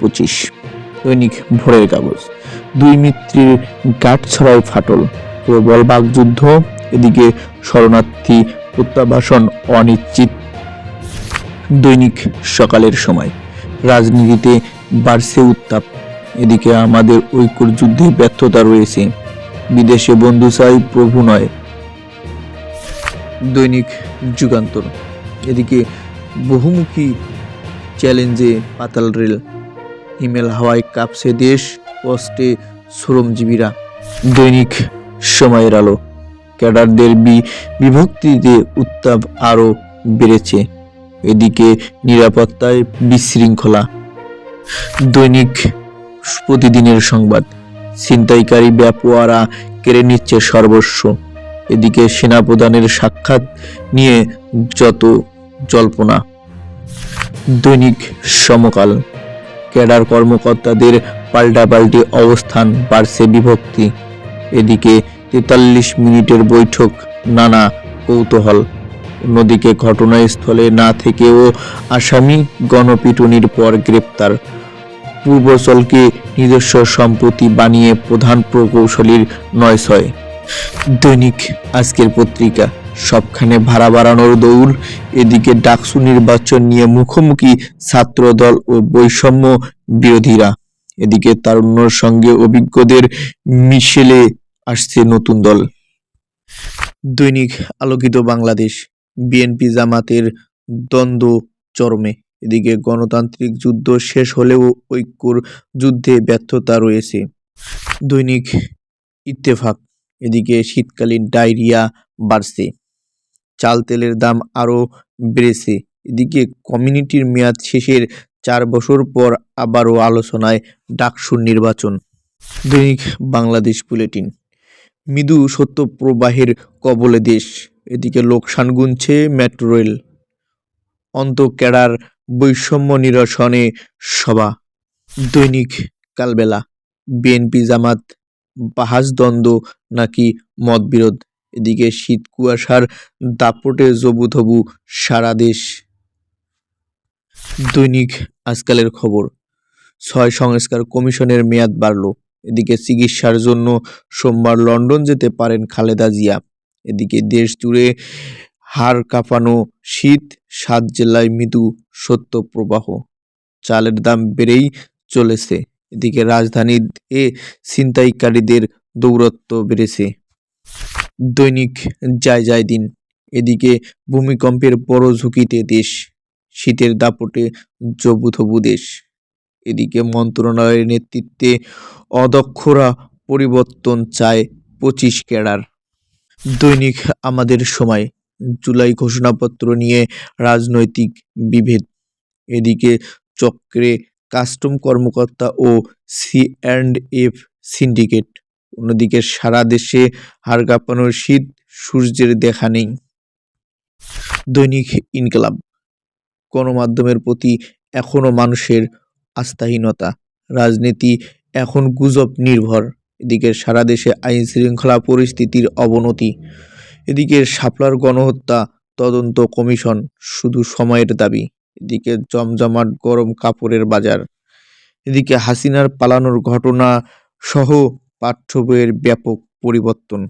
পঁচিশ। দৈনিক ভোরের কাগজ। দুই ছড়াও ফাটল। প্রবল বাগযুদ্ধ, এদিকে শরণার্থী প্রত্যাবাসন অনিশ্চিত। দৈনিক সকালের সময়। রাজনীতিতে বাড়ছে উত্তাপ। এদিকে আমাদের ঐক্যর যুদ্ধে ব্যর্থতা রয়েছে। বিদেশে বন্ধু চাই প্রভু নয়। দৈনিক যুগান্তর। এদিকে বহুমুখী চ্যালেঞ্জে পাতাল রেল, হিমেল হাওয়ায় কাঁপছে দেশ, কষ্টে শ্রমজীবীরা। দৈনিক সময়ের আলো, ক্যাডারদের বি- বিভক্তিতে উত্তাপ আরও বেড়েছে। এদিকে নিরাপত্তায় বিশৃঙ্খলা। দৈনিক প্রতিদিনের সংবাদ, ছিনতাইকারী ব্যাপোয়ারা কেড়ে নিচ্ছে সর্বস্ব। এদিকে সেনাপ্রধানের সাক্ষাৎ নিয়ে যত জল্পনা। দৈনিক সমকাল, ক্যাডার কর্মকর্তাদের পাল্টাপাল্টি অবস্থান বাড়ছে বিভক্তি। এদিকে তেতাল্লিশ মিনিটের বৈঠক, নানা কৌতূহল। অন্যদিকে ঘটনাস্থলে না থেকেও আসামি গণপিটুনির পর গ্রেপ্তার। পূর্বচলকে নিজস্ব সম্পত্তি বানিয়ে প্রধান প্রকৌশলীর নয় ছয়। দৈনিক আজকের পত্রিকা। সবখানে ভাড়া বাড়ানোর দৌড়, এদিকে ডাকসু নির্বাচন নিয়ে মুখোমুখি ছাত্রদল ও বৈষম্য বিরোধীরা। এদিকে তারুণ্যর সঙ্গে অভিজ্ঞদের মিশেলে আসছে নতুন দল। দৈনিক আলোকিত বাংলাদেশ, বিএনপি জামাতের দ্বন্দ্ব চরমে। এদিকে গণতান্ত্রিক যুদ্ধ শেষ হলেও ঐক্যর যুদ্ধে ব্যর্থতা রয়েছে। দৈনিক ইত্তেফাক এদিকে শীতকালীন ডায়রিয়া বাড়ছে। চাল তেলের দাম আরও বেড়েছে। এদিকে কমিউনিটির মেয়াদ শেষের চার বছর পর আবারও আলোচনায় ডাকসুর নির্বাচন। দৈনিক বাংলাদেশ বুলেটিন। মৃদু সত্য প্রবাহের কবলে দেশ। এদিকে লোকসান গুনছে মেট্রো রেল। অন্তঃকেড়ার বৈষম্য নিরসনে সভা। দৈনিক কালবেলা। বিএনপি জামাত বাহাজদ্বন্দ্ব নাকি মতবিরোধ? এদিকে শীত, কুয়াশার দাপটে জবুথবু সারা দেশ। দৈনিক আজকালের খবর, ছয় সংস্কার কমিশনের মেয়াদ বাড়ল। এদিকে চিকিৎসার জন্য সোমবার লন্ডন যেতে পারেন খালেদা জিয়া। এদিকে দেশ জুড়ে হাড় কাঁপানো শীত, সাত জেলায় মৃদু সত্য প্রবাহ চালের দাম বেড়েই চলেছে। এদিকে রাজধানীতে ছিনতাইকারীদের দৌরত্ব বেড়েছে। দৈনিক যায় যায় দিন, এদিকে ভূমিকম্পের বড় ঝুঁকিতে দেশ, শীতের দাপটে জবুথবু দেশ। এদিকে মন্ত্রণালয়ের নেতৃত্বে অদক্ষরা পরিবর্তন চায় পঁচিশ ক্যাডার। দৈনিক আমাদের সময়, জুলাই ঘোষণাপত্র নিয়ে রাজনৈতিক বিভেদ, এদিকে চক্রে কাস্টম কর্মকর্তা ও সি অ্যান্ড এফ সিন্ডিকেট। অন্যদিকে সারা দেশে হাড় কাঁপানোর শীত সূর্যের দেখা নেই। দৈনিক ইনকলাব। গণমাধ্যমের প্রতি এখনও মানুষের আস্থাহীনতা। রাজনীতি এখন গুজব নির্ভর। এদিকে সারা দেশে আইন শৃঙ্খলা পরিস্থিতির অবনতি। এদিকে শাপলার গণহত্যা তদন্ত কমিশন শুধু সময়ের দাবি। এদিকে জমজমাট গরম কাপড়ের বাজার এদিকে হাসিনার পালানোর ঘটনা সহ পাঠ্য বইয়ের ব্যাপক পরিবর্তন।